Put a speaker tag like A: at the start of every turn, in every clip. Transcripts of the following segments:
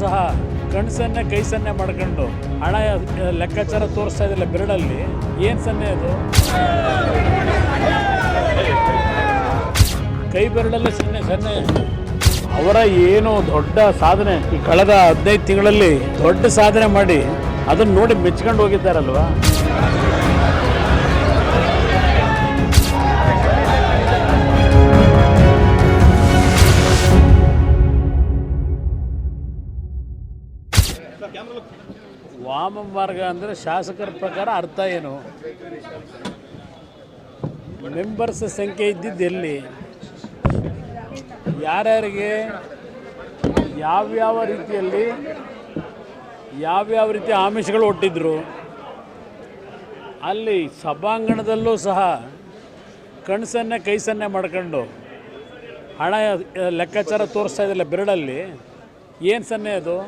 A: ಸಹ ಕಣ್ಸನ್ನೇ ಕೈ ಸನ್ನೆ ಮಾಡ್ಕೊಂಡು ಹಣ ಲೆಕ್ಕಾಚಾರ ತೋರಿಸ್ತಾ ಇದಿಲ್ಲ ಬೆರಳಲ್ಲಿ. ಏನು ಸನ್ನೆ ಅದು? ಕೈ ಬೆರಳಲ್ಲಿ ಸನ್ನೆ ಸನ್ನೆ. ಅವರ ಏನು ದೊಡ್ಡ ಸಾಧನೆ. ಈ ಕಳೆದ ಹದಿನೈದು ತಿಂಗಳಲ್ಲಿ ದೊಡ್ಡ ಸಾಧನೆ ಮಾಡಿ ಅದನ್ನ ನೋಡಿ ಮೆಚ್ಕೊಂಡು ಹೋಗಿದ್ದಾರಲ್ವಾ? ವಾಮ ಮಾರ್ಗ ಅಂದರೆ ಶಾಸಕರ ಪ್ರಕಾರ ಅರ್ಥ ಏನು? ಮೆಂಬರ್ಸ್ ಸಂಖ್ಯೆ ಇದ್ದಿದ್ದು ಎಲ್ಲಿ? ಯಾರ್ಯಾರಿಗೆ? ಯಾವ್ಯಾವ ರೀತಿಯಲ್ಲಿ? ಯಾವ್ಯಾವ ರೀತಿಯ ಆಮಿಷಗಳು ಒಟ್ಟಿದ್ರು ಅಲ್ಲಿ ಸಭಾಂಗಣದಲ್ಲೂ ಸಹ ಕಣ್ಸನ್ನೆ ಕೈ ಸನ್ನೆ ಮಾಡ್ಕೊಂಡು ಹಣ, ಲೆಕ್ಕಾಚಾರ ತೋರಿಸ್ತಾ ಇದ್ದಿಲ್ಲ ಬೆರಳಲ್ಲಿ. ಏನು ಸನ್ನೆ ಅದು?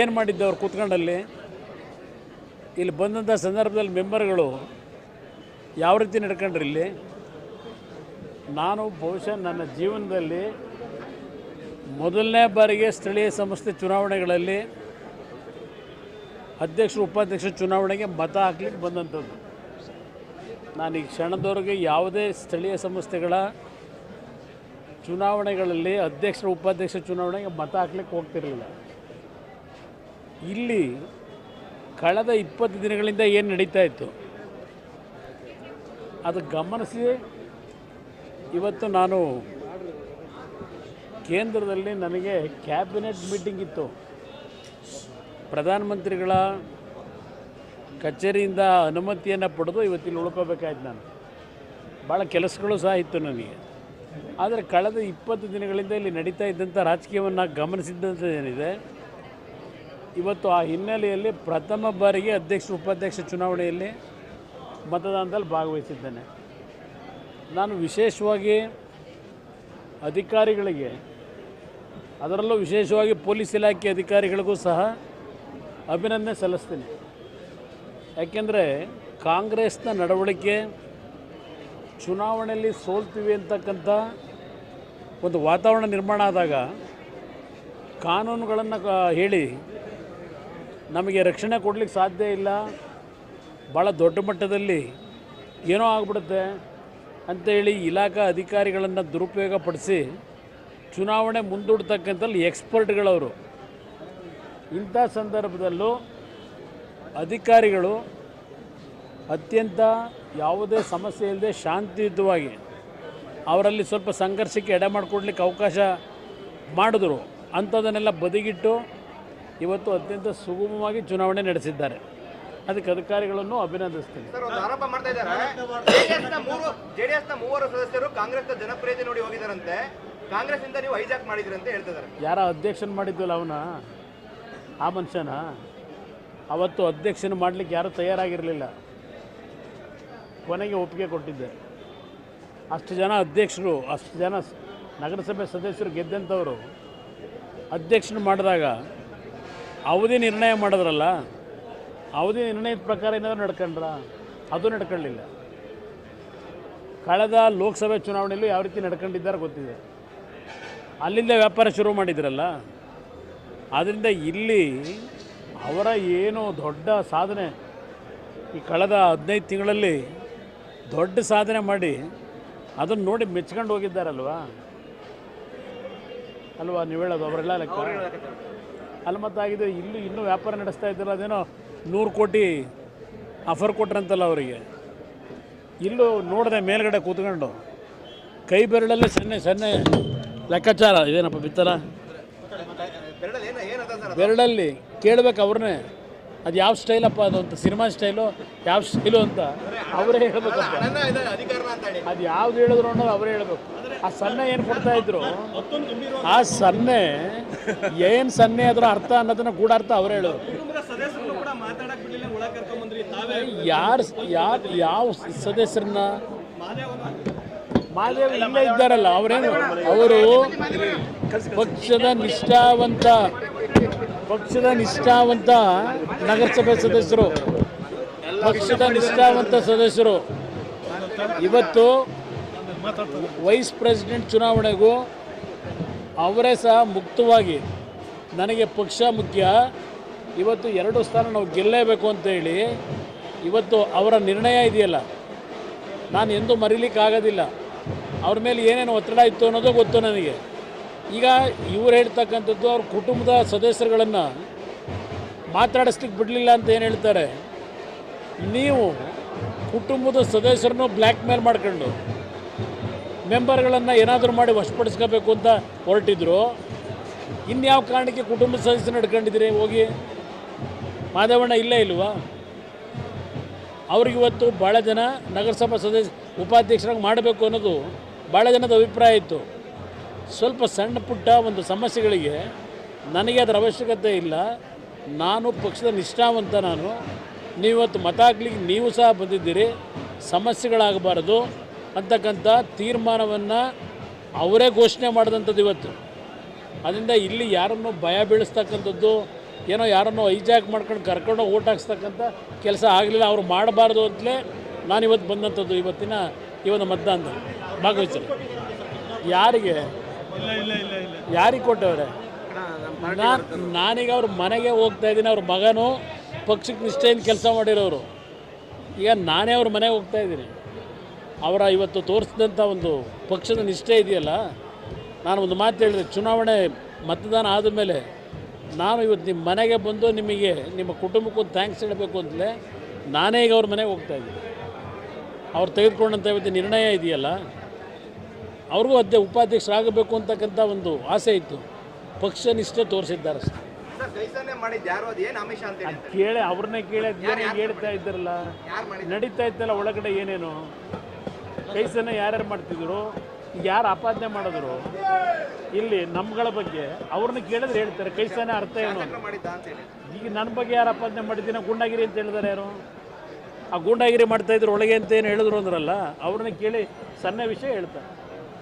A: ಏನು ಮಾಡಿದ್ದೆ ಅವ್ರು ಕೂತ್ಕೊಂಡಲ್ಲಿ? ಇಲ್ಲಿ ಬಂದಂಥ ಸಂದರ್ಭದಲ್ಲಿ ಮೆಂಬರ್ಗಳು ಯಾವ ರೀತಿ ನಡ್ಕೊಂಡ್ರಿ ಇಲ್ಲಿ? ನಾನು ಬಹುಶಃ ನನ್ನ ಜೀವನದಲ್ಲಿ ಮೊದಲನೇ ಬಾರಿಗೆ ಸ್ಥಳೀಯ ಸಂಸ್ಥೆ ಚುನಾವಣೆಗಳಲ್ಲಿ ಅಧ್ಯಕ್ಷರು ಉಪಾಧ್ಯಕ್ಷ ಚುನಾವಣೆಗೆ ಮತ ಹಾಕ್ಲಿಕ್ಕೆ ಬಂದಂಥದ್ದು. ನಾನು ಈ ಕ್ಷಣದವರೆಗೆ ಯಾವುದೇ ಸ್ಥಳೀಯ ಸಂಸ್ಥೆಗಳ ಚುನಾವಣೆಗಳಲ್ಲಿ ಅಧ್ಯಕ್ಷರು ಉಪಾಧ್ಯಕ್ಷ ಚುನಾವಣೆಗೆ ಮತ ಹಾಕ್ಲಿಕ್ಕೆ ಹೋಗ್ತಿರಲಿಲ್ಲ. ಇಲ್ಲಿ ಕಳೆದ ಇಪ್ಪತ್ತು ದಿನಗಳಿಂದ ಏನು ನಡೀತಾ ಇತ್ತು? ಅದು ಗಮನಿಸಿ. ಇವತ್ತು ನಾನು ಕೇಂದ್ರದಲ್ಲಿ ನನಗೆ ಕ್ಯಾಬಿನೆಟ್ ಮೀಟಿಂಗ್ ಇತ್ತು. ಪ್ರಧಾನಮಂತ್ರಿಗಳ ಕಚೇರಿಯಿಂದ ಅನುಮತಿಯನ್ನು ಪಡೆದು ಇವತ್ತಿಲ್ಲಿ ಉಳ್ಕೋಬೇಕಾಯ್ತು ನಾನು. ಭಾಳ ಕೆಲಸಗಳು ಸಹ ಇತ್ತು ನನಗೆ. ಆದರೆ ಕಳೆದ ಇಪ್ಪತ್ತು ದಿನಗಳಿಂದ ಇಲ್ಲಿ ನಡೀತಾ ಇದ್ದಂಥ ರಾಜಕೀಯವನ್ನು ಗಮನಿಸಿದ್ದಂಥ ಏನಿದೆ? ಇವತ್ತು ಆ ಹಿನ್ನೆಲೆಯಲ್ಲಿ ಪ್ರಥಮ ಬಾರಿಗೆ ಅಧ್ಯಕ್ಷ, ಉಪಾಧ್ಯಕ್ಷ ಚುನಾವಣೆಯಲ್ಲಿ ಮತದಾನದಲ್ಲಿ ಭಾಗವಹಿಸಿದ್ದೇನೆ. ನಾನು ವಿಶೇಷವಾಗಿ ಅಧಿಕಾರಿಗಳಿಗೆ, ಅದರಲ್ಲೂ ವಿಶೇಷವಾಗಿ ಪೊಲೀಸ್ ಇಲಾಖೆ ಅಧಿಕಾರಿಗಳಿಗೂ ಸಹ ಅಭಿನಂದನೆ ಸಲ್ಲಿಸ್ತೀನಿ. ಯಾಕೆಂದರೆ ಕಾಂಗ್ರೆಸ್ನ ನಡವಳಿಕೆ ಚುನಾವಣೆಯಲ್ಲಿ ಸೋಲ್ತೀವಿ ಅಂತಕ್ಕಂಥ ಒಂದು ವಾತಾವರಣ ನಿರ್ಮಾಣ ಆದಾಗ ಕಾನೂನುಗಳನ್ನು ಹೇಳಿ ನಮಗೆ ರಕ್ಷಣೆ ಕೊಡಲಿಕ್ಕೆ ಸಾಧ್ಯ ಇಲ್ಲ. ಭಾಳ ದೊಡ್ಡ ಮಟ್ಟದಲ್ಲಿ ಏನೋ ಆಗ್ಬಿಡುತ್ತೆ ಅಂತೇಳಿ ಇಲಾಖಾ ಅಧಿಕಾರಿಗಳನ್ನು ದುರುಪಯೋಗ ಪಡಿಸಿ ಚುನಾವಣೆ ಮುಂದೂಡ್ತಕ್ಕಂಥಲ್ಲಿ ಎಕ್ಸ್ಪರ್ಟ್ಗಳವರು. ಇಂಥ ಸಂದರ್ಭದಲ್ಲೂ ಅಧಿಕಾರಿಗಳು ಅತ್ಯಂತ ಯಾವುದೇ ಸಮಸ್ಯೆ ಇಲ್ಲದೆ ಶಾಂತಿಯುತವಾಗಿ ಅವರಲ್ಲಿ ಸ್ವಲ್ಪ ಸಂಘರ್ಷಕ್ಕೆ ಎಡೆ ಮಾಡಿಕೊಡ್ಲಿಕ್ಕೆ ಅವಕಾಶ ಮಾಡಿದ್ರು. ಅಂಥದನ್ನೆಲ್ಲ ಬದಿಗಿಟ್ಟು ಇವತ್ತು ಅತ್ಯಂತ ಸುಗಮವಾಗಿ ಚುನಾವಣೆ ನಡೆಸಿದ್ದಾರೆ. ಅದಕ್ಕೆ ಅಧಿಕಾರಿಗಳನ್ನು ಅಭಿನಂದಿಸ್ತೀನಿ.
B: ಸರ್ ಒಂದು ಆರೋಪ ಮಾಡ್ತಾ ಇದ್ದಾರೆ. ಮೂರು ಮೂವರು ಸದಸ್ಯರು ಕಾಂಗ್ರೆಸ್ ಜನಪ್ರಿಯತೆ ನೋಡಿ ಹೋಗಿದಾರಂತೆ ಕಾಂಗ್ರೆಸ್ ಇಂದ ನೀವು ಹೈಜಾಕ್ ಮಾಡಿದ್ರಿ ಅಂತ ಹೇಳ್ತಿದ್ದಾರೆ
A: ಯಾರ ಅಧ್ಯಕ್ಷನ ಮಾಡಿದ್ವಲ್ಲ ಅವನ? ಆ ಮನುಷ್ಯನ? ಅವತ್ತು ಅಧ್ಯಕ್ಷನ ಮಾಡಲಿಕ್ಕೆ ಯಾರೂ ತಯಾರಾಗಿರಲಿಲ್ಲ. ಕೊನೆಗೆ ಒಪ್ಪಿಗೆ ಕೊಟ್ಟಿದ್ದೆ ಅಷ್ಟು ಜನ ಅಧ್ಯಕ್ಷರು ಅಷ್ಟು ಜನ ನಗರಸಭೆ ಸದಸ್ಯರು ಗೆದ್ದಂಥವರು ಅಧ್ಯಕ್ಷನ ಮಾಡಿದಾಗ ಅವಧಿ ನಿರ್ಣಯ ಮಾಡಿದ್ರಲ್ಲ, ಅವಧಿ ನಿರ್ಣಯದ ಪ್ರಕಾರ ಏನಾದರೂ ನಡ್ಕೊಂಡ್ರ? ಅದು ನಡ್ಕೊಳ್ಳಿಲ್ಲ. ಕಳೆದ ಲೋಕಸಭೆ ಚುನಾವಣೆಯಲ್ಲೂ ಯಾವ ರೀತಿ ನಡ್ಕೊಂಡಿದ್ದಾರೆ ಗೊತ್ತಿದೆ. ಅಲ್ಲಿಂದ ವ್ಯಾಪಾರ ಶುರು ಮಾಡಿದ್ರಲ್ಲ ಆದ್ದರಿಂದ ಇಲ್ಲಿ ಅವರ ಏನು ದೊಡ್ಡ ಸಾಧನೆ, ಈ ಕಳೆದ ಹದಿನೈದು ತಿಂಗಳಲ್ಲಿ ದೊಡ್ಡ ಸಾಧನೆ ಮಾಡಿ ಅದನ್ನು ನೋಡಿ ಮೆಚ್ಕೊಂಡು ಹೋಗಿದ್ದಾರಲ್ವಾ? ಅಲ್ವಾ, ನೀವು ಹೇಳೋದು ಅವರೆಲ್ಲ ಲೆಕ್ಕ? ಅಲ್ಲಿ ಇಲ್ಲೂ ಇಲ್ಲಿ ಇನ್ನೂ ವ್ಯಾಪಾರ ನಡೆಸ್ತಾ ಇದ್ದಿಲ್ಲ ಅದೇನೋ ನೂರು ಕೋಟಿ ಆಫರ್ ಕೊಟ್ರಂತಲ್ಲ ಅವರಿಗೆ. ಇಲ್ಲೂ ನೋಡಿದೆ ಮೇಲ್ಗಡೆ ಕೂತ್ಕೊಂಡು ಕೈ ಬೆರಳಲ್ಲಿ ಸಣ್ಣ ಸಣ್ಣ ಲೆಕ್ಕಾಚಾರ. ಇದೇನಪ್ಪ ಬಿತ್ತಲ್ಲ
B: ಬೆರಳಲ್ಲಿ
A: ಕೇಳ್ಬೇಕು ಅವ್ರನ್ನೇ. ಅದು ಯಾವ ಸ್ಟೈಲಪ್ಪ ಅದು ಅಂತ ಸಿನಿಮಾ ಸ್ಟೈಲು ಯಾವ ಸ್ಟೈಲು ಅಂತ ಅವರೇ ಹೇಳ್ಬೇಕು
B: ಹಣನ ಇದೆ ಅಧಿಕಾರನ ಅಂತ ಹೇಳಿ
A: ಅದು ಯಾವ್ದು ಹೇಳಿದ್ರು ಅನ್ನೋದು ಅವರೇ ಹೇಳ್ಬೇಕು ಆ ಸನ್ನೆ ಏನು ಕೊಡ್ತಾ ಇದ್ರು ಆ ಸನ್ನೆ ಏನು ಸನ್ನೆ ಅದರ ಅರ್ಥ ಅನ್ನೋದನ್ನ ಕೂಡ ಅರ್ಥ ಅವರೇ ಹೇಳೋರು ಯಾರು ಯಾರು ಯಾವ ಸದಸ್ಯರನ್ನ ಮಾದೇವ್ ಇಲ್ಲೇ ಇದ್ದಾರಲ್ಲ ಅವರೇನು ಅವರು ಪಕ್ಷದ ನಿಷ್ಠಾವಂತ ಪಕ್ಷದ ನಿಷ್ಠಾವಂತ ನಗರಸಭೆ ಸದಸ್ಯರು, ಪಕ್ಷದ ನಿಷ್ಠಾವಂತ ಸದಸ್ಯರು. ಇವತ್ತು ವೈಸ್ ಪ್ರೆಸಿಡೆಂಟ್ ಚುನಾವಣೆಗೂ ಅವರೇ ಸಹ ಮುಕ್ತವಾಗಿ ನನಗೆ ಪಕ್ಷ ಮುಖ್ಯ. ಇವತ್ತು ಎರಡು ಸ್ಥಾನ ನಾವು ಗೆಲ್ಲೇಬೇಕು ಅಂತೇಳಿ ಇವತ್ತು ಅವರ ನಿರ್ಣಯ ಇದೆಯಲ್ಲ? ನಾನು ಎಂದೂ ಮರೀಲಿಕ್ಕಾಗೋದಿಲ್ಲ. ಅವ್ರ ಮೇಲೆ ಏನೇನು ಒತ್ತಡ ಇತ್ತು ಅನ್ನೋದು ಗೊತ್ತು ನನಗೆ. ಈಗ ಇವ್ರು ಹೇಳ್ತಕ್ಕಂಥದ್ದು ಅವ್ರ ಕುಟುಂಬದ ಸದಸ್ಯರುಗಳನ್ನು ಮಾತಾಡಿಸ್ಲಿಕ್ಕೆ ಬಿಡಲಿಲ್ಲ ಅಂತ ಏನು ಹೇಳ್ತಾರೆ? ನೀವು ಕುಟುಂಬದ ಸದಸ್ಯರನ್ನು ಬ್ಲ್ಯಾಕ್ ಮೇಲ್ ಮಾಡ್ಕೊಂಡು ಮೆಂಬರ್ಗಳನ್ನು ಏನಾದರೂ ಮಾಡಿ ವಶಪಡಿಸ್ಕೋಬೇಕು ಅಂತ ಹೊರಟಿದ್ರು, ಇನ್ಯಾವ ಕಾರಣಕ್ಕೆ ಕುಟುಂಬದ ಸದಸ್ಯನ ನಡ್ಕೊಂಡಿದ್ದೀರಿ ಹೋಗಿ? ಮಾಧವಣ್ಣ ಇಲ್ಲೇ ಇಲ್ವಾ? ಅವ್ರಿಗಿವತ್ತು ಭಾಳ ಜನ ನಗರಸಭಾ ಸದಸ್ಯ ಉಪಾಧ್ಯಕ್ಷರಾಗಿ ಮಾಡಬೇಕು ಅನ್ನೋದು ಭಾಳ ಜನದ ಅಭಿಪ್ರಾಯ ಇತ್ತು. ಸ್ವಲ್ಪ ಸಣ್ಣ ಪುಟ್ಟ ಒಂದು ಸಮಸ್ಯೆಗಳಿಗೆ ನನಗೆ ಅದರ ಅವಶ್ಯಕತೆ ಇಲ್ಲ. ನಾನು ಪಕ್ಷದ ನಿಷ್ಠಾವಂತ ನಾನು. ನೀವತ್ತು ಮತ ಹಾಕ್ಲಿಕ್ಕೆ ನೀವು ಸಹ ಬಂದಿದ್ದೀರಿ. ಸಮಸ್ಯೆಗಳಾಗಬಾರ್ದು ಅಂತಕ್ಕಂಥ ತೀರ್ಮಾನವನ್ನು ಅವರೇ ಘೋಷಣೆ ಮಾಡಿದಂಥದ್ದು ಇವತ್ತು. ಅದರಿಂದ ಇಲ್ಲಿ ಯಾರನ್ನು ಭಯ ಬೀಳಿಸ್ತಕ್ಕಂಥದ್ದು, ಏನೋ ಯಾರನ್ನೋ ಐಜಾಕ್ ಮಾಡ್ಕೊಂಡು ಕರ್ಕೊಂಡು ಓಟ್ ಹಾಕ್ಸ್ತಕ್ಕಂಥ ಕೆಲಸ ಆಗಲಿಲ್ಲ, ಅವ್ರು ಮಾಡಬಾರ್ದು ಅಂತಲೇ ನಾನು ಇವತ್ತು ಬಂದಂಥದ್ದು ಇವತ್ತಿನ ಇವನ ಒಂದು ಮತದಾನದಲ್ಲಿ. ಯಾರಿಗೆ ಯಾರಿಗೆ ಕೊಟ್ಟವ್ರೆ? ನಾನು, ನಾನೀಗ ಅವ್ರ ಮನೆಗೆ ಹೋಗ್ತಾ ಇದ್ದೀನಿ, ಅವ್ರ ಮಗನು ಪಕ್ಷಕ್ಕೆ ನಿಷ್ಠೆಯಿಂದ ಕೆಲಸ ಮಾಡಿರೋರು. ಈಗ ನಾನೇ ಅವ್ರ ಮನೆಗೆ ಹೋಗ್ತಾ ಇದ್ದೀನಿ. ಅವರ ಇವತ್ತು ತೋರಿಸಿದಂಥ ಒಂದು ಪಕ್ಷದ ನಿಷ್ಠೆ ಇದೆಯಲ್ಲ, ನಾನು ಒಂದು ಮಾತು ಹೇಳಿದೆ, ಚುನಾವಣೆ ಮತದಾನ ಆದಮೇಲೆ ನಾನು ಇವತ್ತು ನಿಮ್ಮ ಮನೆಗೆ ಬಂದು ನಿಮಗೆ, ನಿಮ್ಮ ಕುಟುಂಬಕ್ಕೂ ಥ್ಯಾಂಕ್ಸ್ ಹೇಳಬೇಕು ಅಂತಲೇ ನಾನೇ ಈಗ ಅವ್ರ ಮನೆಗೆ ಹೋಗ್ತಾ ಇದ್ದೀನಿ. ಅವ್ರು ತೆಗೆದುಕೊಂಡಂಥ ಇವತ್ತು ನಿರ್ಣಯ ಇದೆಯಲ್ಲ ಅವ್ರಿಗೂ ಅದೇ ಉಪಾಧ್ಯಕ್ಷರಾಗಬೇಕು ಅಂತಕ್ಕಂಥ ಒಂದು ಆಸೆ ಇತ್ತು. ಪಕ್ಷ ನಿಷ್ಠೆ ತೋರಿಸಿದ್ದಾರೆ
B: ಸರ್
A: ಕೇಳಿ ಅವ್ರನ್ನೇ ಕೇಳಿ ಏನೇ ಹೇಳ್ತಾ ಇದ್ದಾರಲ್ಲ? ನಡೀತಾ ಇತ್ತಲ್ಲ ಒಳಗಡೆ ಏನೇನು? ಕೈಸನ್ನ ಯಾರ್ಯಾರು ಮಾಡ್ತಿದ್ರು? ಯಾರು ಆಪಾದನೆ ಮಾಡಿದ್ರು? ಇಲ್ಲಿ ನಮ್ಗಳ ಬಗ್ಗೆ ಅವ್ರನ್ನ ಕೇಳಿದ್ರೆ ಹೇಳ್ತಾರೆ ಕೈಸನ ಅರ್ಥ ಏನು? ಈಗ ನನ್ನ ಬಗ್ಗೆ ಯಾರು ಆಪಾದನೆ ಮಾಡಿದ್ದೀನಿ? ಗುಂಡಾಗಿರಿ ಅಂತ ಹೇಳಿದಾರೆ ಯಾರು? ಆ ಗೂಂಡಾಗಿರಿ ಮಾಡ್ತಾ ಇದ್ರು ಒಳಗೆ ಅಂತ ಏನು ಹೇಳಿದ್ರು ಅಂದ್ರಲ್ಲ ಅವ್ರನ್ನ ಕೇಳಿ ಸಣ್ಣ ವಿಷಯ ಹೇಳ್ತಾರೆ.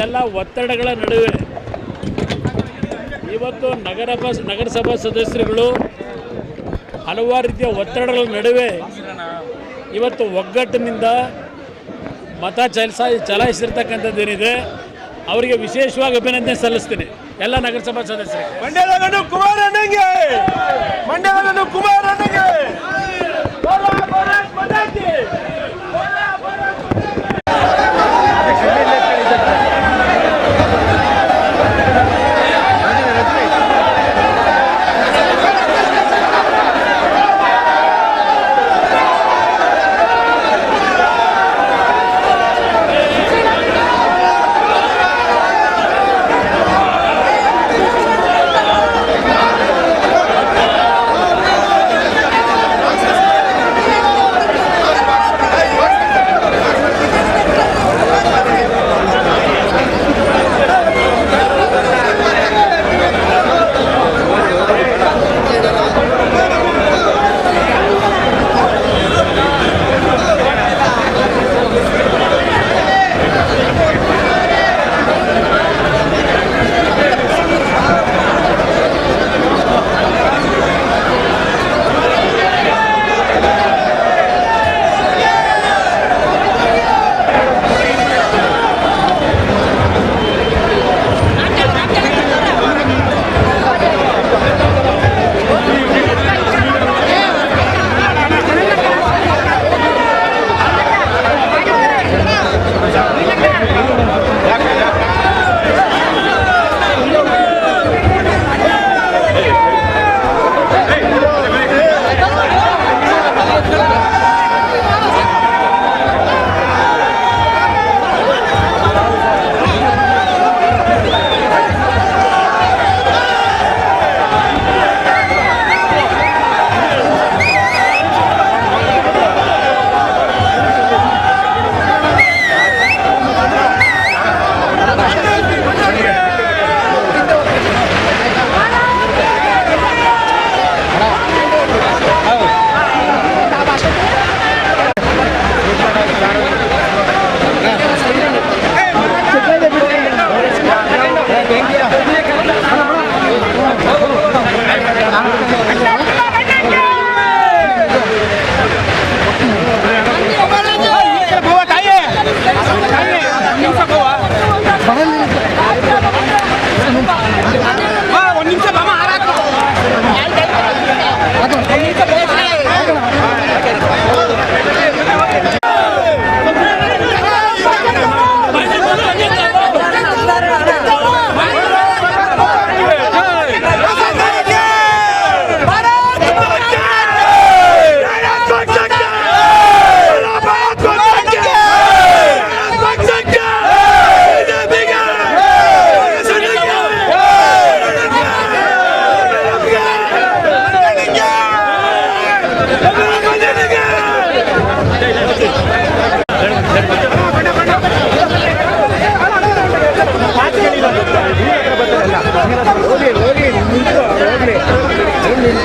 A: ಇಷ್ಟೆಲ್ಲ ಒತ್ತಡಗಳ ನಡುವೆ ಇವತ್ತು ನಗರ ನಗರಸಭಾ ಸದಸ್ಯರುಗಳು ಹಲವಾರು ರೀತಿಯ ಒತ್ತಡಗಳ ನಡುವೆ ಇವತ್ತು ಒಗ್ಗಟ್ಟಿನಿಂದ ಮತ ಚಲಿಸ ಚಲಾಯಿಸಿರ್ತಕ್ಕಂಥದ್ದೇನಿದೆ, ಅವರಿಗೆ ವಿಶೇಷವಾಗಿ ಅಭಿನಂದನೆ ಸಲ್ಲಿಸ್ತೀನಿ ಎಲ್ಲ ನಗರಸಭಾ ಸದಸ್ಯರಿಗೆ.
C: ಅಣ್ಣಂಗೆ ಕುಮಾರಣ್ಣಂಗೆ ಕುಮಾರ್ ಕುಮಾರಣ್ಣಂಗೆ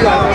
A: 감사합니다.